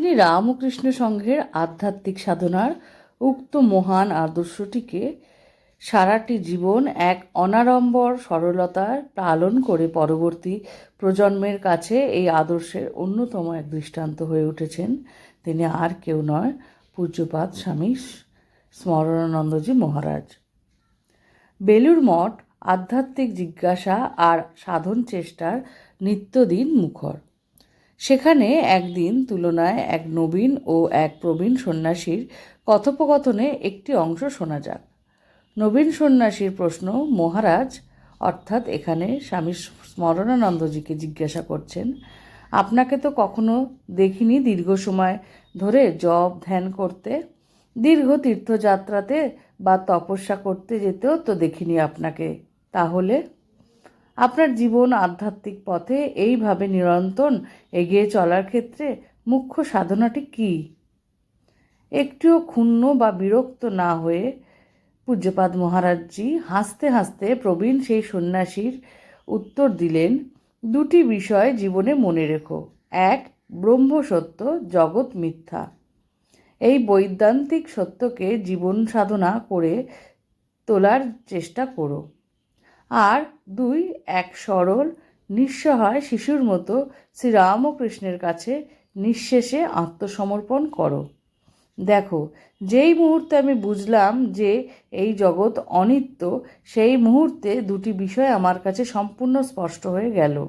তিনি রামকৃষ্ণ সংঘের আধ্যাত্মিক সাধনার উক্ত মহান আদর্শটিকে সারাটি জীবন এক অনাড়ম্বর সরলতার পালন করে পরবর্তী প্রজন্মের কাছে এই আদর্শের অন্যতম এক দৃষ্টান্ত হয়ে উঠেছেন। তিনি আর কেউ নয় পূজ্যপাত স্বামী স্মরণানন্দজি মহারাজ। বেলুর মঠ আধ্যাত্মিক জিজ্ঞাসা আর সাধন চেষ্টার নিত্যদিন মুখর। সেখানে একদিন তুলনায় এক নবীন ও এক প্রবীণ সন্ন্যাসীর কথোপকথনে একটি অংশ শোনা যাক। নবীন সন্ন্যাসীর প্রশ্ন, মহারাজ, অর্থাৎ এখানে স্বামী স্মরণানন্দজিকে জিজ্ঞাসা করছেন, আপনাকে তো কখনো দেখিনি দীর্ঘ সময় ধরে জব ধ্যান করতে? দীর্ঘ তীর্থযাত্রাতে বা তপস্যা করতে যেতেও তো দেখিনি আপনাকে, তাহলে? আপনার জীবন আধ্যাত্মিক পথে এইভাবে নিরন্তর এগিয়ে চলার ক্ষেত্রে মুখ্য সাধনাটি কী? একটুও ক্ষুণ্ণ বা বিরক্ত না হয়ে পূজ্যপাদ মহারাজজি হাসতে হাসতে প্রবীণ সেই সন্ন্যাসীর উত্তর দিলেন, দুটি বিষয় জীবনে মনে রেখো। এক, ব্রহ্ম সত্য, জগৎ মিথ্যা। এই বৈদান্তিক সত্যকে জীবন সাধনা করে তোলার চেষ্টা করো। আর দুই, এক সরল, নিঃসহায় শিশুর মতো শ্রীরামকৃষ্ণের কাছে নিঃশেষে আত্মসমর্পণ করো। দেখো, যেই মুহূর্তে আমি বুঝলাম যে এই জগৎ অনিত্য, সেই মুহূর্তে দুটি বিষয় আমার কাছে সম্পূর্ণ স্পষ্ট হয়ে গেল।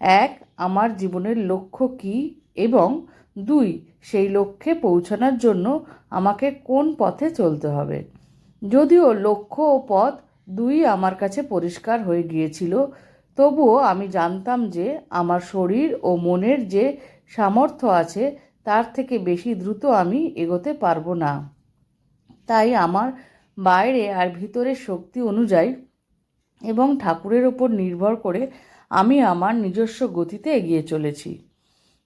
এক, আমার জীবনের লক্ষ্য কী? এবং দুই, সেই লক্ষ্যে পৌঁছানোর জন্য আমাকে কোন পথে চলতে হবে? যদিও লক্ষ্য ও পথ দুই আমার কাছে পরিষ্কার হয়ে গিয়েছিল। তবুও আমি জানতাম যে আমার শরীর ও মনের যে সামর্থ্য আছে, তার থেকে বেশি দ্রুত আমি এগোতে পারব না। তাই আমার বাইরে আর ভিতরের শক্তি অনুযায়ী এবং ঠাকুরের ওপর নির্ভর করে আমি আমার নিজস্ব গতিতে এগিয়ে চলেছি।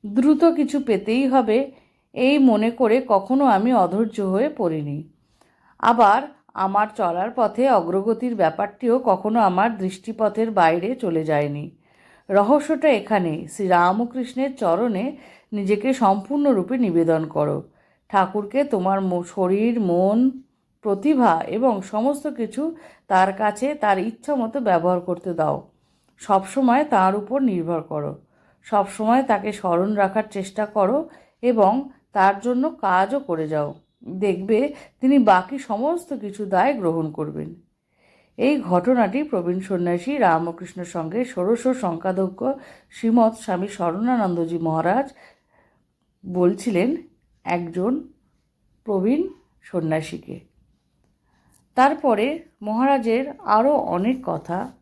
দ্রুত কিছু পেতেই হবে, এই মনে করে কখনো আমি অধৈর্য হয়ে পড়িনি। আবার আমার চলার পথে অগ্রগতির ব্যাপারটিও কখনো আমার দৃষ্টিপথের বাইরে চলে যায়নি। রহস্যটা এখানে, শ্রীরামকৃষ্ণের চরণে নিজেকে সম্পূর্ণরূপে নিবেদন করো। ঠাকুরকে তোমার শরীর, মন, প্রতিভা এবং সমস্ত কিছু তার কাছে তার ইচ্ছা মতো ব্যবহার করতে দাও। সবসময় তার উপর নির্ভর করো। সবসময় তাকে স্মরণ রাখার চেষ্টা করো এবং তার জন্য কাজও করে যাও। দেখবে তিনি বাকি সমস্ত কিছু দায় গ্রহণ করবেন। এই ঘটনাটি প্রবীণ সন্ন্যাসী রামকৃষ্ণ সঙ্গে ষোড়শ সংখ্যাধ্যক্ষ শ্রীমৎ স্বামী শরণানন্দজি মহারাজ বলছিলেন একজন প্রবীণ সন্ন্যাসীকে। তারপরে মহারাজের আরও অনেক কথা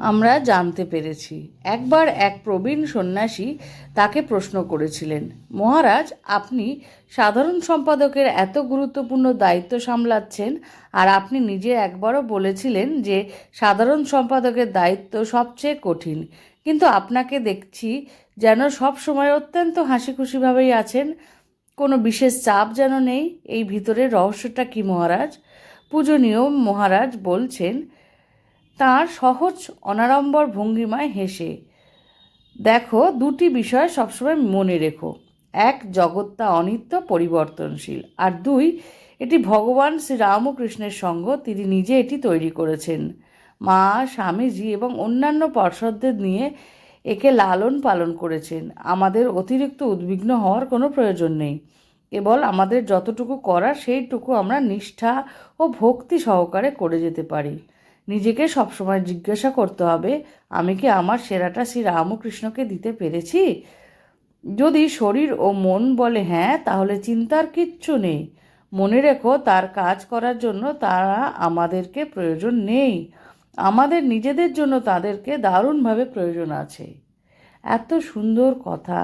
আমরা জানতে পেরেছি। একবার এক প্রবীণ সন্ন্যাসী তাকে প্রশ্ন করেছিলেন, মহারাজ, আপনি সাধারণ সম্পাদকের এত গুরুত্বপূর্ণ দায়িত্ব সামলাচ্ছেন আর আপনি নিজে একবারও বলেছিলেন যে সাধারণ সম্পাদকের দায়িত্ব সবচেয়ে কঠিন। কিন্তু আপনাকে দেখছি যেন সব সময় অত্যন্ত হাসি খুশিভাবেই আছেন। কোনো বিশেষ চাপ যেন নেই। এই ভিতরের রহস্যটা কি, মহারাজ? পূজনীয় মহারাজ বলছেন তার সহজ অনাড়ম্বর ভঙ্গিমায় হেসে, দেখো, দুটি বিষয় সবসময় মনে রেখো। এক, জগৎটা অনিত্য, পরিবর্তনশীল। আর দুই, এটি ভগবান শ্রী রামকৃষ্ণের সঙ্গ, তিনি নিজে এটি তৈরি করেছেন। মা, স্বামীজি এবং অন্যান্য পার্শ্বদের নিয়ে একে লালন পালন করেছেন। আমাদের অতিরিক্ত উদ্বিগ্ন হওয়ার কোনো প্রয়োজন নেই। কেবল আমাদের যতটুকু করার, সেইটুকু আমরা নিষ্ঠা ও ভক্তি সহকারে করে যেতে পারি। নিজেকে সবসময় জিজ্ঞাসা করতে হবে, আমি কি আমার সেরাটা শ্রী রামকৃষ্ণকে দিতে পেরেছি? যদি শরীর ও মন বলে হ্যাঁ তাহলে চিন্তার কিচ্ছু নেই। মনে রেখো, তার কাজ করার জন্য তারা আমাদেরকে প্রয়োজন নেই। আমাদের নিজেদের জন্য তাদেরকে দারুণভাবে প্রয়োজন আছে। এত সুন্দর কথা।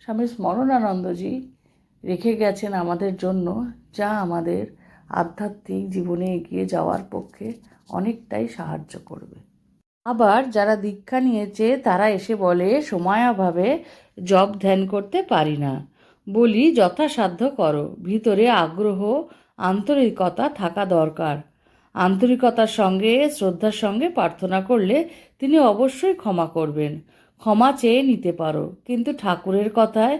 স্বামী স্মরণানন্দজি রেখে গেছেন আমাদের জন্য যা আমাদের আধ্যাত্মিক জীবনে এগিয়ে যাওয়ার পক্ষে অনেকটাই সাহায্য করবে। আবার যারা দীক্ষা নিয়েছে, তারা এসে বলে সময়াভাবে জব ধ্যান করতে পারি না। বলি, যথাসাধ্য করো। ভিতরে আগ্রহ, আন্তরিকতা থাকা দরকার। আন্তরিকতার সঙ্গে, শ্রদ্ধার সঙ্গে প্রার্থনা করলে তিনি অবশ্যই ক্ষমা করবেন। ক্ষমা চেয়ে নিতে পারো। কিন্তু ঠাকুরের কথায়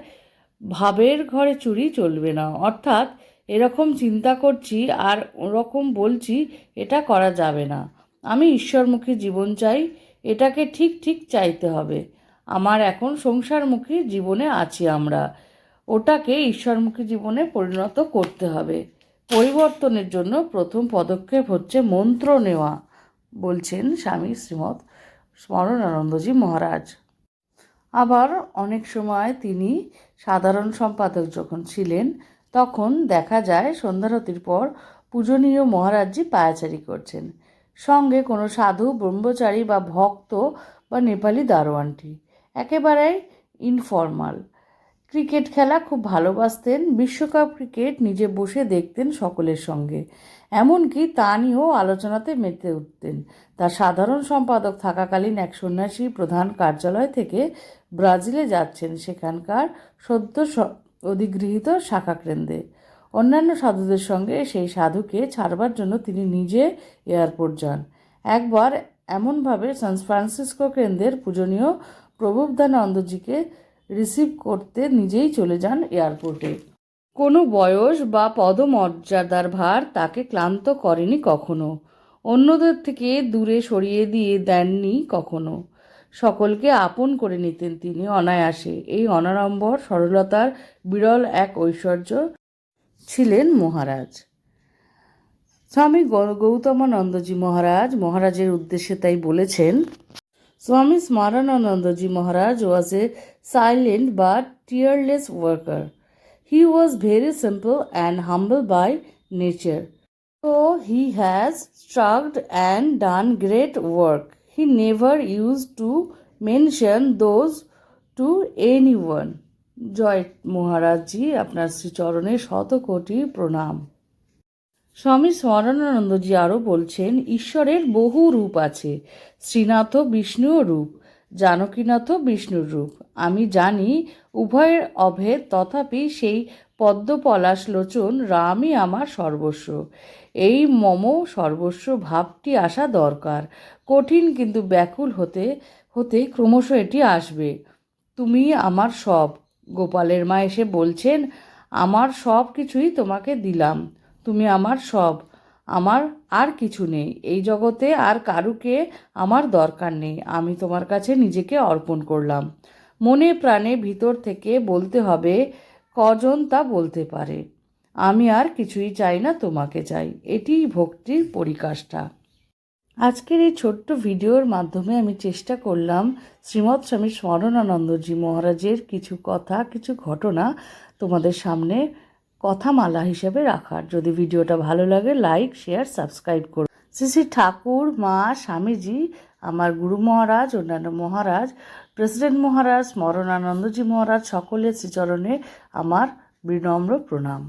ভাবের ঘরে চুরি চলবে না। অর্থাৎ এরকম চিন্তা করছি আর ওরকম বলছি, এটা করা যাবে না। আমি ঈশ্বরমুখী জীবন চাই, এটাকে ঠিক ঠিক চাইতে হবে। আমার এখন সংসারমুখী জীবনে আছি আমরা। ওটাকে ঈশ্বরমুখী জীবনে পরিণত করতে হবে। পরিবর্তনের জন্য প্রথম পদক্ষেপ হচ্ছে মন্ত্র নেওয়া, বলছেন স্বামী শ্রীমৎ স্মরণানন্দজি মহারাজ। আবার অনেক সময় তিনি সাধারণ সম্পাদক যখন ছিলেন তখন দেখা যায় সন্ধ্যারতির পর পূজনীয় মহারাজজি পায়াচারি করছেন। সঙ্গে কোনো সাধু, ব্রহ্মচারী বা ভক্ত বা নেপালি দারোয়ানটি। একেবারেই ইনফর্মাল। ক্রিকেট খেলা খুব ভালোবাসতেন, বিশ্বকাপ ক্রিকেট নিজে বসে দেখতেন সকলের সঙ্গে। এমনকি তা নিয়েও আলোচনাতে মেতে উঠতেন। তার সাধারণ সম্পাদক থাকাকালীন এক সন্ন্যাসী প্রধান কার্যালয় থেকে ব্রাজিলে যাচ্ছেন। সেখানকার সদ্য অধিগৃহীত শাখা কেন্দ্রে। অন্যান্য সাধুদের সঙ্গে সেই সাধুকে ছাড়বার জন্য তিনি নিজে এয়ারপোর্ট যান। একবার এমনভাবে সান ফ্রান্সিসকো কেন্দ্রের পূজনীয় প্রভুব্ধানন্দজিকে রিসিভ করতে নিজেই চলে যান এয়ারপোর্টে। কোনো বয়স বা পদমর্যাদার ভার তাকে ক্লান্ত করেনি কখনো। অন্যদের থেকে দূরে সরিয়ে দিয়ে দেননি কখনো। সকলকে আপন করে নিতেন তিনি অনায়াসে। এই অনাড়ম্বর সরলতার বিরল এক ঐশ্বর্য ছিলেন মহারাজ। স্বামী গৌতমানন্দজি মহারাজ, মহারাজের উদ্দেশ্যে তাই বলেছেন, স্বামী স্মরণানন্দজি মহারাজ ওয়াজ এ সাইলেন্ট বা tearless worker he was very simple and humble by nature So he has struggled and done great work. He never used to mention those to anyone. জয় মহারাজজি, আপনার শ্রীচরণে শত কোটি প্রণাম স্বামী স্মরণানন্দজি আরও বলছেন, ঈশ্বরের বহু রূপ আছে শ্রীনাথ বিষ্ণুও রূপ জানকীনাথ বিষ্ণুর রূপ আমি জানি উভয়ের অভেদ তথাপি সেই পদ্মপলাশ লোচন রামই আমার সর্বস্ব। এই মম সর্বস্ব ভাবটি আসা দরকার। কঠিন কিন্তু ব্যাকুল হতে হতে ক্রমশ এটি আসবে। তুমি আমার সব। গোপালের মা এসে বলছেন, আমার সব কিছুই তোমাকে দিলাম। তুমি আমার সব। আমার আর কিছু নেই। এই জগতে আর কারুকে আমার দরকার নেই। আমি তোমার কাছে নিজেকে অর্পণ করলাম। মনে প্রাণে ভিতর থেকে বলতে হবে, কজন তা বলতে পারে? আমি আর কিছুই চাই না তোমাকে চাই। এটিই ভক্তির পরিকাষ্ঠা। আজকের এই ছোট্ট ভিডিওর মাধ্যমে আমি চেষ্টা করলাম শ্রীমৎ স্বামী স্মরণানন্দজি মহারাজের কিছু কথা, কিছু ঘটনা তোমাদের সামনে কথামালা হিসেবে রাখার। যদি ভিডিওটা ভালো লাগে, লাইক, শেয়ার, সাবস্ক্রাইব করো। শ্রী শ্রী ঠাকুর, মা, স্বামীজি, আমার গুরু মহারাজ, অন্যান্য মহারাজ প্রেসিডেন্ট মহারাজ স্মরণানন্দজি মহারাজ সকলের শ্রীচরণে আমার বিনম্র প্রণাম